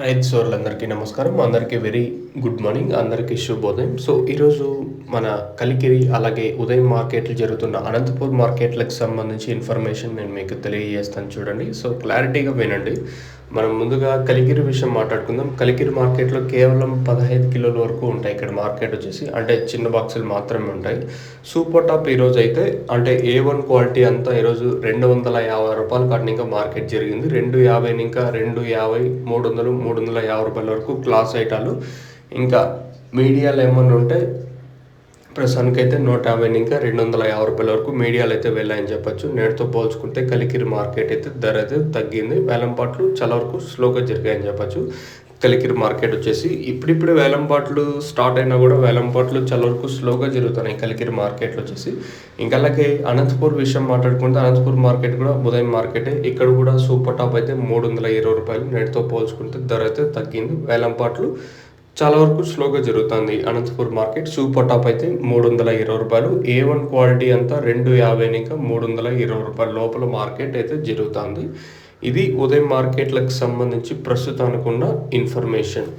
రైతు సోర్లందరికీ నమస్కారం. అందరికీ వెరీ గుడ్ మార్నింగ్. అందరికీ శుభోదయం. సో ఈరోజు మన కలికిరి అలాగే ఉదయం మార్కెట్లు జరుగుతున్న అనంతపూర్ మార్కెట్లకు సంబంధించి ఇన్ఫర్మేషన్ నేను మీకు తెలియజేస్తాను చూడండి. సో క్లారిటీగా వినండి. మనం ముందుగా కలికిరి విషయం మాట్లాడుకుందాం. కలికిరి మార్కెట్లో కేవలం పదహైదు కిలోల వరకు ఉంటాయి ఇక్కడ మార్కెట్ వచ్చేసి. అంటే చిన్న బాక్సులు మాత్రమే ఉంటాయి. సూపర్ టాప్ ఈరోజు అయితే అంటే ఏ వన్ క్వాలిటీ అంతా ఈరోజు రెండు వందల యాభై రూపాయలు కాటిన ఇంకా మార్కెట్ జరిగింది. రెండు యాభై ఇంకా రెండు యాభై మూడు వందలు మూడు వందల యాభై రూపాయల వరకు క్లాస్ ఐటాలు. ఇంకా మీడియాలు ఏమన్నా ఉంటే ప్రస్తుతానికైతే నూట యాభై ఇంకా రెండు వందల యాభై రూపాయల వరకు మీడియాలు అయితే వెళ్ళాయని చెప్పొచ్చు. నేటితో పోల్చుకుంటే కలికిరి మార్కెట్ అయితే ధర అయితే తగ్గింది. వేలంపాట్లు చాలా వరకు స్లోగా జరిగాయని చెప్పొచ్చు. కలికిరి మార్కెట్ వచ్చేసి ఇప్పుడిప్పుడు వేలంపాట్లు స్టార్ట్ అయినా కూడా వేలంపాట్లు చాలా వరకు స్లోగా జరుగుతున్నాయి కలికిరి మార్కెట్లు వచ్చేసి. ఇంకా అలాగే అనంతపూర్ విషయం మాట్లాడుకుంటే అనంతపూర్ మార్కెట్ కూడా ఉదయం మార్కెటే. ఇక్కడ కూడా సూపర్ టాప్ అయితే మూడు వందల ఇరవై రూపాయలు. నేటితో పోల్చుకుంటే ధర అయితే తగ్గింది. వేలంపాట్లు చాలా వరకు స్లోగా జరుగుతుంది. అనంతపూర్ మార్కెట్ సూపర్ టాప్ అయితే మూడు వందల ఇరవై రూపాయలు. ఏ వన్ క్వాలిటీ అంతా రెండు యాభై ఇంకా మూడు వందల ఇరవై రూపాయల లోపల మార్కెట్ అయితే జరుగుతుంది. ఇది ఉదయం మార్కెట్లకు సంబంధించి ప్రస్తుతానికి ఉన్న ఇన్ఫర్మేషన్